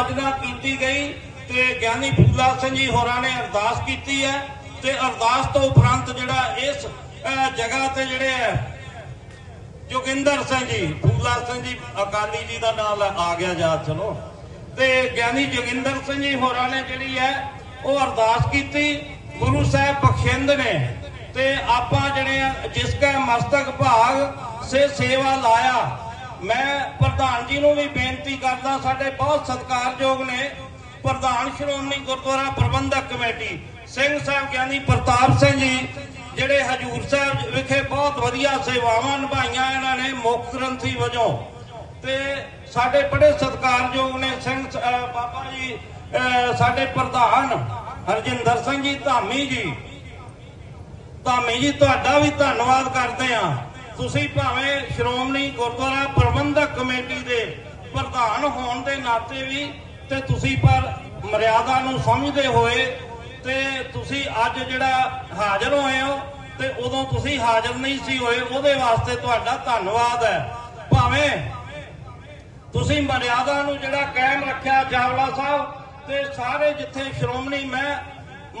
ਅਰਦਾਸ ਕੀਤੀ ਗਈ ਤੇ ਗਿਆਨੀ ਫੂਲਾ ਸਿੰਘ ਜੀ ਹੋਰਾਂ ਨੇ ਅਰਦਾਸ ਕੀਤੀ ਹੈ ਤੇ ਅਰਦਾਸ ਤੋਂ ਉਪਰੰਤ ਜਿਹੜਾ ਇਸ ਜਗ੍ਹਾ ਤੇ ਜਿਹੜੇ ਜੋਗਿੰਦਰ ਸਿੰਘ ਜੀ ਫੂਲਾ ਸਿੰਘ ਜੀ, ਅਕਾਲੀ ਜੀ ਦਾ ਨਾਮ ਆ ਗਿਆ ਯਾਦ, ਚਲੋ। ਤੇ ਗਿਆਨੀ ਜੋਗਿੰਦਰ ਸਿੰਘ ਜੀ ਹੋਰਾਂ ਨੇ ਜਿਹੜੀ ਹੈ, ਉਹ ਅਰਦਾਸ ਕੀਤੀ। ਗੁਰੂ ਸਾਹਿਬ ਬਖਸ਼ਿੰਦ ਨੇ ਤੇ ਆਪਾਂ ਜਿਹੜੇ ਆ, ਜਿਸ ਕਾ ਮਸਤਕ ਭਾਗ ਸੇ ਸੇਵਾ ਲਾਇਆ ਮੈਂ ਪ੍ਰਧਾਨ ਜੀ ਨੂੰ ਵੀ ਬੇਨਤੀ ਕਰਦਾ, ਸਾਡੇ ਬਹੁਤ ਸਤਿਕਾਰਯੋਗ ਨੇ ਪ੍ਰਧਾਨ ਸ਼੍ਰੋਮਣੀ ਗੁਰਦੁਆਰਾ ਪ੍ਰਬੰਧਕ ਕਮੇਟੀ, ਸਿੰਘ ਸਾਹਿਬ ਗਿਆਨੀ ਪ੍ਰਤਾਪ ਸਿੰਘ ਜੀ, ਜਿਹੜੇ ਹਜੂਰ ਸਾਹਿਬ ਵਿਖੇ ਬਹੁਤ ਵਧੀਆ ਸੇਵਾਵਾਂ ਨਿਭਾਈਆਂ ਇਹਨਾਂ ਨੇ ਮੁੱਖ ਗ੍ਰੰਥੀ ਵਜੋਂ। ਤੇ ਸਾਡੇ ਬੜੇ ਸਤਿਕਾਰਯੋਗ ਨੇ ਸਿੰਘ ਬਾਬਾ ਜੀ ਸਾਡੇ ਪ੍ਰਧਾਨ ਹਰਜਿੰਦਰ ਸਿੰਘ ਜੀ, ਧਾਮੀ ਜੀ। ਧਾਮੀ ਜੀ, ਤੁਹਾਡਾ ਵੀ ਧੰਨਵਾਦ ਕਰਦੇ ਆ ਤੁਸੀਂ ਭਾਵੇਂ ਸ਼੍ਰੋਮਣੀ ਗੁਰਦੁਆਰਾ ਪ੍ਰਬੰਧਕ ਕਮੇਟੀ ਦੇ ਪ੍ਰਧਾਨ ਹੋਣ ਦੇ ਨਾਤੇ ਵੀ ਤੇ ਤੁਸੀਂ ਪਰ ਮਰਿਆਦਾ ਨੂੰ ਸਮਝਦੇ ਹੋਏ ਤੇ ਤੁਸੀਂ ਅੱਜ ਜਿਹੜਾ ਹਾਜ਼ਰ ਹੋਏ ਹੋ ਤੇ ਉਦੋਂ ਤੁਸੀਂ ਹਾਜ਼ਰ ਨਹੀਂ ਸੀ ਹੋਏ, ਉਹਦੇ ਵਾਸਤੇ ਤੁਹਾਡਾ ਧੰਨਵਾਦ ਹੈ। ਭਾਵੇਂ ਤੁਸੀਂ ਮਰਿਆਦਾ ਨੂੰ ਜਿਹੜਾ ਕਾਇਮ ਰੱਖਿਆ ਜਾਵਲਾ ਸਾਹਿਬ ਤੇ ਸਾਰੇ ਜਿੱਥੇ ਸ਼੍ਰੋਮਣੀ ਮੈਂ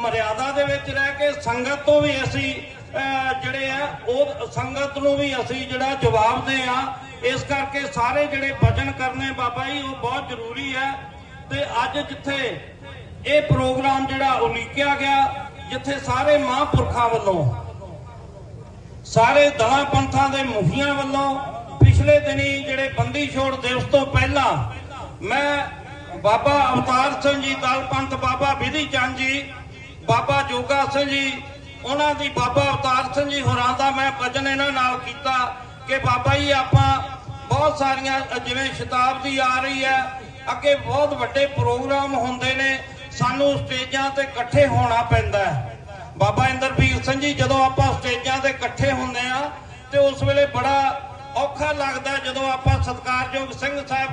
ਮਰਿਆਦਾ ਦੇ ਵਿੱਚ ਰਹਿ ਕੇ ਸੰਗਤ ਤੋਂ ਵੀ ਅਸੀਂ ਜਿਹੜੇ ਆ, ਉਹ ਸੰਗਤ ਨੂੰ ਵੀ ਅਸੀਂ ਜਿਹੜਾ ਜਵਾਬ ਦੇ ਆ। ਇਸ ਕਰਕੇ ਸਾਰੇ ਜਿਹੜੇ ਭਜਨ ਕਰਨੇ ਬਾਬਾ ਜੀ, ਉਹ ਬਹੁਤ ਜ਼ਰੂਰੀ ਹੈ। ਤੇ ਅੱਜ ਜਿੱਥੇ ਇਹ ਪ੍ਰੋਗਰਾਮ ਜਿਹੜਾ ਉਲੀਕਿਆ ਗਿਆ, ਜਿੱਥੇ ਸਾਰੇ ਮਹਾਂਪੁਰਖਾਂ ਵੱਲੋਂ, ਸਾਰੇ ਦਲਾਂ ਪੰਥਾਂ ਦੇ ਮੁਖੀਆਂ ਵੱਲੋਂ ਪਿਛਲੇ ਦਿਨੀ ਜਿਹੜੇ ਬੰਦੀ ਛੋੜ ਦਿਵਸ ਤੋਂ ਪਹਿਲਾਂ ਮੈਂ ਬਾਬਾ ਅਵਤਾਰ ਸਿੰਘ ਜੀ, ਦਲ ਪੰਥ ਬਾਬਾ ਵਿਧੀ ਚੰਦ ਜੀ, ਬਾਬਾ ਜੋਗਾ ਸਿੰਘ ਜੀ ਉਹਨਾਂ ਦੀ ਬਾਬਾ ਅਵਤਾਰ ਸਿੰਘ ਜੀ ਹੋਰਾਂ ਦਾ ਮੈਂ ਭਜਨ ਇਹਨਾਂ ਨਾਲ ਕੀਤਾ ਕਿ ਬਾਬਾ ਜੀ, ਆਪਾਂ ਬਹੁਤ ਸਾਰੀਆਂ, ਜਿਵੇਂ ਸ਼ਤਾਬਦੀ ਆ ਰਹੀ ਹੈ, ਅੱਗੇ ਬਹੁਤ ਵੱਡੇ ਪ੍ਰੋਗਰਾਮ ਹੁੰਦੇ ਨੇ, ਸਾਨੂੰ ਸਟੇਜਾਂ ਤੇ ਇਕੱਠੇ ਹੋਣਾ ਪੈਂਦਾ ਹੈ। ਬਾਬਾ ਇੰਦਰਵੀਰ ਸਿੰਘ ਜੀ, ਜਦੋਂ ਆਪਾਂ ਸਟੇਜਾਂ ਤੇ ਇਕੱਠੇ ਹੁੰਦੇ ਆ ਤੇ ਉਸ ਵੇਲੇ ਬੜਾ ਔਖਾ ਲੱਗਦਾ ਜਦੋਂ ਆਪਾਂ ਸਤਿਕਾਰਯੋਗ ਸਿੰਘ ਸਾਹਿਬ